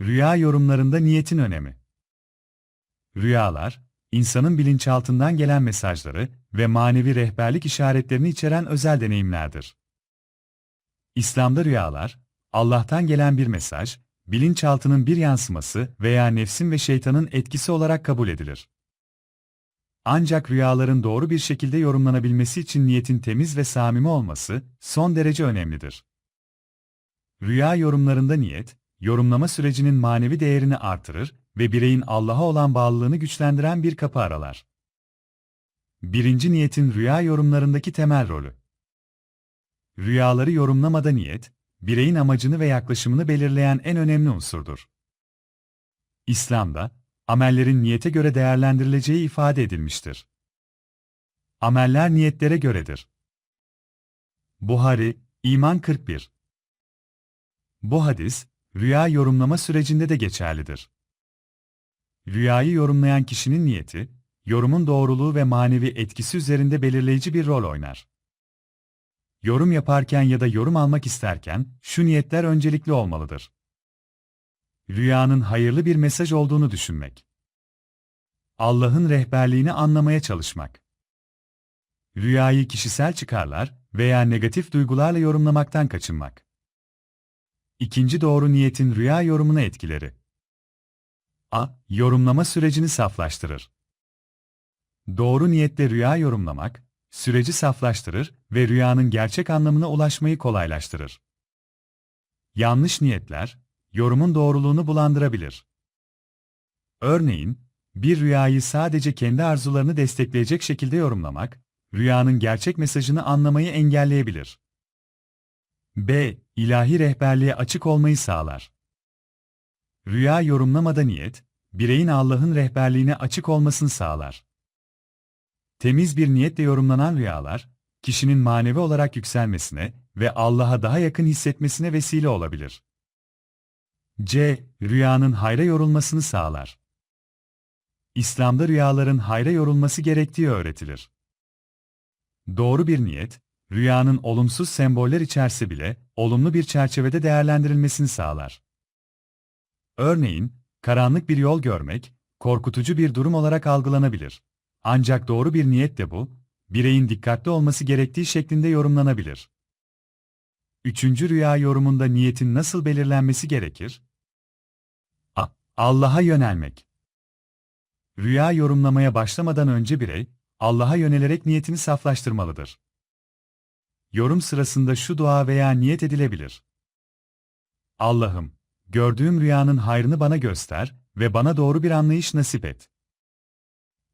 Rüya yorumlarında niyetin önemi. Rüyalar, insanın bilinçaltından gelen mesajları ve manevi rehberlik işaretlerini içeren özel deneyimlerdir. İslam'da rüyalar, Allah'tan gelen bir mesaj, bilinçaltının bir yansıması veya nefsin ve şeytanın etkisi olarak kabul edilir. Ancak rüyaların doğru bir şekilde yorumlanabilmesi için niyetin temiz ve samimi olması son derece önemlidir. Rüya yorumlarında niyet, yorumlama sürecinin manevi değerini artırır ve bireyin Allah'a olan bağlılığını güçlendiren bir kapı aralar. Birinci niyetin rüya yorumlarındaki temel rolü. Rüyaları yorumlamada niyet, bireyin amacını ve yaklaşımını belirleyen en önemli unsurdur. İslam'da, amellerin niyete göre değerlendirileceği ifade edilmiştir. Ameller niyetlere göredir. Buhari, İman 41 Bu hadis, rüya yorumlama sürecinde de geçerlidir. Rüyayı yorumlayan kişinin niyeti, yorumun doğruluğu ve manevi etkisi üzerinde belirleyici bir rol oynar. Yorum yaparken ya da yorum almak isterken şu niyetler öncelikli olmalıdır. Rüyanın hayırlı bir mesaj olduğunu düşünmek. Allah'ın rehberliğini anlamaya çalışmak. Rüyayı kişisel çıkarlar veya negatif duygularla yorumlamaktan kaçınmak. İkinci doğru niyetin rüya yorumuna etkileri. A. Yorumlama sürecini saflaştırır. Doğru niyetle rüya yorumlamak, süreci saflaştırır ve rüyanın gerçek anlamına ulaşmayı kolaylaştırır. Yanlış niyetler, yorumun doğruluğunu bulandırabilir. Örneğin, bir rüyayı sadece kendi arzularını destekleyecek şekilde yorumlamak, rüyanın gerçek mesajını anlamayı engelleyebilir. B. İlahi rehberliğe açık olmayı sağlar. Rüya yorumlamada niyet, bireyin Allah'ın rehberliğine açık olmasını sağlar. Temiz bir niyetle yorumlanan rüyalar, kişinin manevi olarak yükselmesine ve Allah'a daha yakın hissetmesine vesile olabilir. C. Rüyanın hayra yorulmasını sağlar. İslam'da rüyaların hayra yorulması gerektiği öğretilir. Doğru bir niyet, rüyanın olumsuz semboller içerse bile olumlu bir çerçevede değerlendirilmesini sağlar. Örneğin, karanlık bir yol görmek, korkutucu bir durum olarak algılanabilir. Ancak doğru bir niyetle bu, bireyin dikkatli olması gerektiği şeklinde yorumlanabilir. Üçüncü rüya yorumunda niyetin nasıl belirlenmesi gerekir? A. Allah'a yönelmek. Rüya yorumlamaya başlamadan önce birey, Allah'a yönelerek niyetini saflaştırmalıdır. Yorum sırasında şu dua veya niyet edilebilir. Allah'ım, gördüğüm rüyanın hayrını bana göster ve bana doğru bir anlayış nasip et.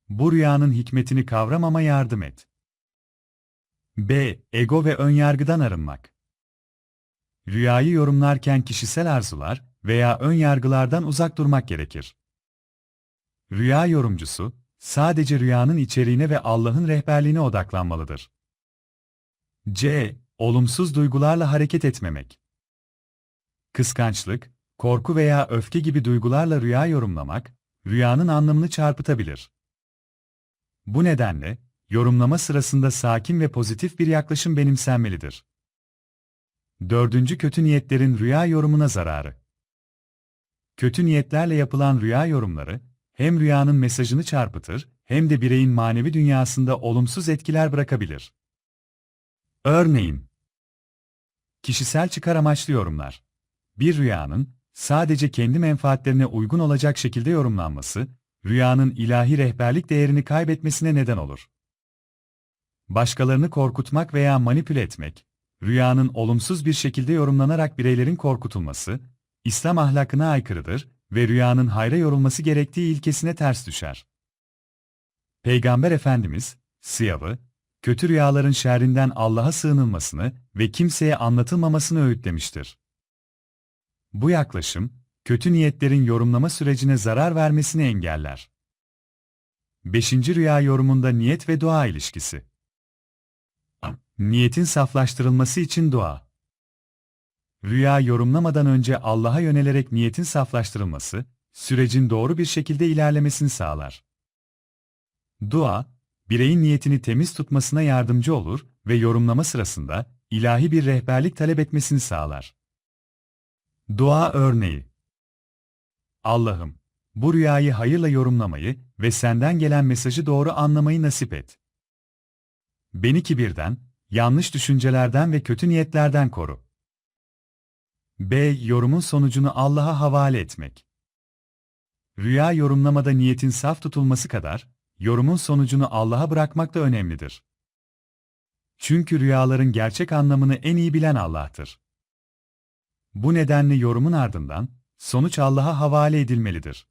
Bu rüyanın hikmetini kavramama yardım et. B. Ego ve önyargıdan arınmak. Rüyayı yorumlarken kişisel arzular veya ön yargılardan uzak durmak gerekir. Rüya yorumcusu, sadece rüyanın içeriğine ve Allah'ın rehberliğine odaklanmalıdır. C. Olumsuz duygularla hareket etmemek. Kıskançlık, korku veya öfke gibi duygularla rüya yorumlamak, rüyanın anlamını çarpıtabilir. Bu nedenle, yorumlama sırasında sakin ve pozitif bir yaklaşım benimsenmelidir. Dördüncü kötü niyetlerin rüya yorumuna zararı. Kötü niyetlerle yapılan rüya yorumları, hem rüyanın mesajını çarpıtır, hem de bireyin manevi dünyasında olumsuz etkiler bırakabilir. Örneğin, kişisel çıkar amaçlı yorumlar. Bir rüyanın, sadece kendi menfaatlerine uygun olacak şekilde yorumlanması, rüyanın ilahi rehberlik değerini kaybetmesine neden olur. Başkalarını korkutmak veya manipüle etmek, rüyanın olumsuz bir şekilde yorumlanarak bireylerin korkutulması, İslam ahlakına aykırıdır ve rüyanın hayra yorulması gerektiği ilkesine ters düşer. Peygamber Efendimiz, Siyav'ı, kötü rüyaların şerrinden Allah'a sığınılmasını ve kimseye anlatılmamasını öğütlemiştir. Bu yaklaşım, kötü niyetlerin yorumlama sürecine zarar vermesini engeller. 5. Rüya yorumunda niyet ve dua ilişkisi. Niyetin saflaştırılması için dua. Rüya yorumlamadan önce Allah'a yönelerek niyetin saflaştırılması, sürecin doğru bir şekilde ilerlemesini sağlar. Dua, bireyin niyetini temiz tutmasına yardımcı olur ve yorumlama sırasında ilahi bir rehberlik talep etmesini sağlar. Dua örneği Allah'ım, bu rüyayı hayırla yorumlamayı ve senden gelen mesajı doğru anlamayı nasip et. Beni kibirden, yanlış düşüncelerden ve kötü niyetlerden koru. B. Yorumun sonucunu Allah'a havale etmek. Rüya yorumlamada niyetin saf tutulması kadar, yorumun sonucunu Allah'a bırakmak da önemlidir. Çünkü rüyaların gerçek anlamını en iyi bilen Allah'tır. Bu nedenle yorumun ardından, sonuç Allah'a havale edilmelidir.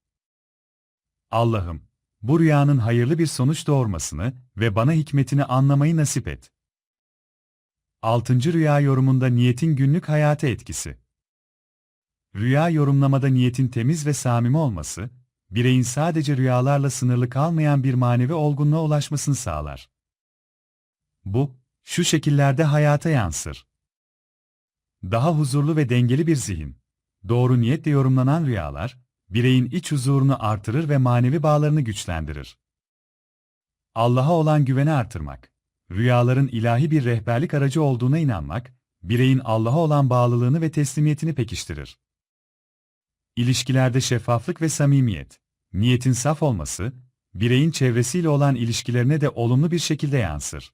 Allah'ım, bu rüyanın hayırlı bir sonuç doğurmasını ve bana hikmetini anlamayı nasip et. 6. Rüya yorumunda niyetin günlük hayata etkisi. Rüya yorumlamada niyetin temiz ve samimi olması, bireyin sadece rüyalarla sınırlı kalmayan bir manevi olgunluğa ulaşmasını sağlar. Bu, şu şekillerde hayata yansır. Daha huzurlu ve dengeli bir zihin. Doğru niyetle yorumlanan rüyalar, bireyin iç huzurunu artırır ve manevi bağlarını güçlendirir. Allah'a olan güveni artırmak, rüyaların ilahi bir rehberlik aracı olduğuna inanmak, bireyin Allah'a olan bağlılığını ve teslimiyetini pekiştirir. İlişkilerde şeffaflık ve samimiyet, niyetin saf olması, bireyin çevresiyle olan ilişkilerine de olumlu bir şekilde yansır.